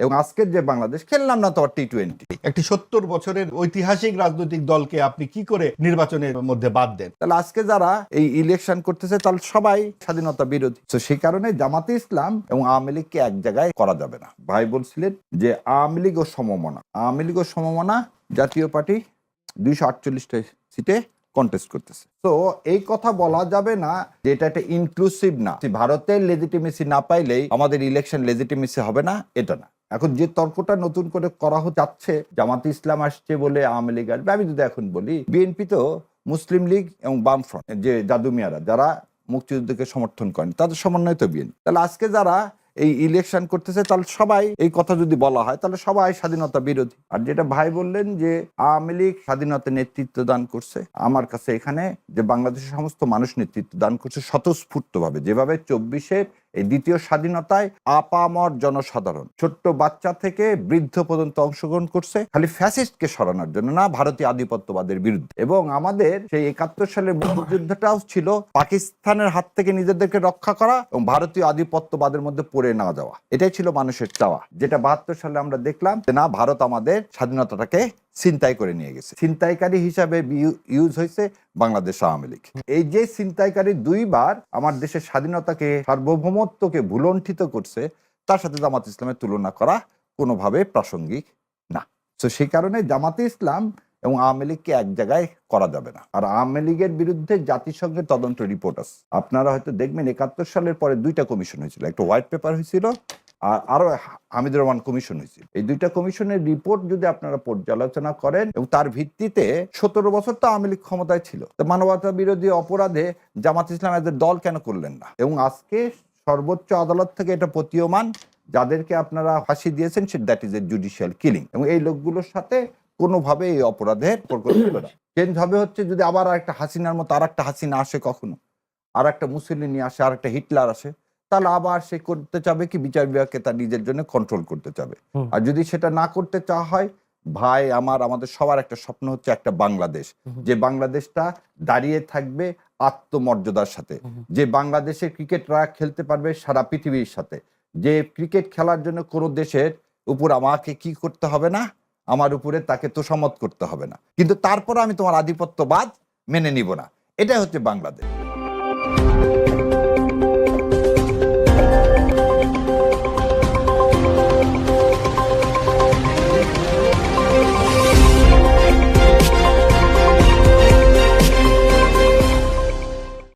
এবং আজকের যে বাংলাদেশ খেললাম না তো টি টোয়েন্টি একটি সত্তর বছরের ঐতিহাসিক রাজনৈতিক দলকে আপনি কি করে নির্বাচনের মধ্যে বাদ দেন? তাহলে আজকে যারা এই ইলেকশন করতেছে তাহলে সবাই স্বাধীনতা বিরোধী। তো সেই কারণে জামাতে ইসলাম এবং আওয়ামী লীগকে এক জায়গায় করা যাবে না। ভাই বলছিলেন যে আওয়ামী লীগ ও সমমনা। আওয়ামী লীগ ও সমমনা জাতীয় পার্টি দুইশো আটচল্লিশটা সিটে কন্টেস্ট করতেছে। তো এই কথা বলা যাবে না যে এটা একটা ইনক্লুসিভ না। ভারতের লেজিটিমেসি না পাইলেই আমাদের ইলেকশন লেজিটিমেসি হবে না এটা না। এখন যে তর্কটা নতুন করে করা যাচ্ছে, জামাতে ইসলাম আসছে বলে আওয়ামী লীগ আসবে, আমি যদি এখন বলি, বিএনপি তো মুসলিম লীগ এবং বামফ্রন্ট, যে জাদু মিয়ারা যারা মুক্তিযুদ্ধকে সমর্থন করেন, তাদের সমন্বয় তো বিএনপি। তাহলে আজকে যারা এই ইলেকশন করতেছে, তাহলে সবাই এই কথা যদি বলা হয়, তাহলে সবাই স্বাধীনতা বিরোধী। আর যেটা ভাই বললেন যে আওয়ামী লীগ স্বাধীনতা নেতৃত্ব দান করছে, আমার কাছে এখানে যে বাংলাদেশের সমস্ত মানুষ নেতৃত্ব দান করছে স্বতঃস্ফূর্ত ভাবে যেভাবে চব্বিশের এই দ্বিতীয় স্বাধীনতায় আপামর জনসাধারণ, ছোট্ট বাচ্চা থেকে বৃদ্ধ পর্যন্ত অংশগ্রহণ করছে খালি ফ্যাসিস্টকে সরানোর জন্য না, ভারতীয় আধিপত্যবাদের বিরুদ্ধে। এবং আমাদের সেই একাত্তর সালের মুক্তিযুদ্ধটাও ছিল পাকিস্তানের হাত থেকে নিজেদেরকে রক্ষা করা এবং ভারতীয় আধিপত্যবাদের মধ্যে পড়ে না যাওয়া। এটাই ছিল মানুষের চাওয়া। যেটা বাহাত্তর সালে আমরা দেখলাম যে না, ভারত আমাদের স্বাধীনতাটাকে ছিনতাই করে নিয়ে গেছে। ছিনতাইকারী হিসাবে ইউজ হয়েছে বাংলাদেশ আওয়ামী লীগ। এই যে ছিনতাইকারী দুইবার আমার দেশের স্বাধীনতাকে, সার্বভৌমত্বকে ভুলণ্ঠিত করছে, তার সাথে জামাত ইসলামের তুলনা করা কোনোভাবে প্রাসঙ্গিক না। তো সেই কারণে জামাতে ইসলাম এবং আওয়ামী লীগকে এক জায়গায় করা যাবে না। আর আওয়ামী লীগের বিরুদ্ধে জাতিসংঘের তদন্ত রিপোর্ট আছে। আপনারা হয়তো দেখবেন একাত্তর সালের পরে দুইটা কমিশন হয়েছিল। একটা হোয়াইট পেপার হয়েছিল আর আরও হামিদুর রহমান কমিশন হয়েছিল। এই দুইটা কমিশনের রিপোর্ট যদি আপনারা পর্যালোচনা করেন এবং তার ভিত্তিতে সতেরো বছর তো আওয়ামী লীগ ক্ষমতায় ছিল মানবতা বিরোধী অপরাধে জামাত ইসলাম এদের দল কেন করলেন না? এবং আজকে সর্বোচ্চ আদালত থেকে এটা প্রতীয়মান, যাদেরকে আপনারা ফাঁসি দিয়েছেন, সে that is a judicial killing এবং এই লোকগুলোর সাথে কোনোভাবে এই অপরাধের চেঞ্জ হবে হচ্ছে যদি আবার একটা হাসিনার মতো আর একটা হাসিনা আসে কখনো আর একটা মুসলিনি আসে আর একটা হিটলার আসে তাহলে আবার সে করতে চাবে কি? বিচার বিভাগকে তার নিজের জন্য কন্ট্রোল করতে চাবে। আর যদি সেটা না করতে চাওয়া হয় ভাই আমার আমাদের সবার একটা স্বপ্ন হচ্ছে একটা বাংলাদেশ। যে বাংলাদেশটা দাঁড়িয়ে থাকবে আত্মমর্যাদার সাথে। যে বাংলাদেশের ক্রিকেটরা খেলতে পারবে সারা পৃথিবীর সাথে। যে ক্রিকেট খেলার জন্য কোনো দেশের উপর আমাকে কি করতে হবে না? আমার উপরে তাকে তোষামত করতে হবে না। কিন্তু তারপর আমি তোমার আধিপত্যবাদ মেনে নিব না। এটাই হচ্ছে বাংলাদেশ।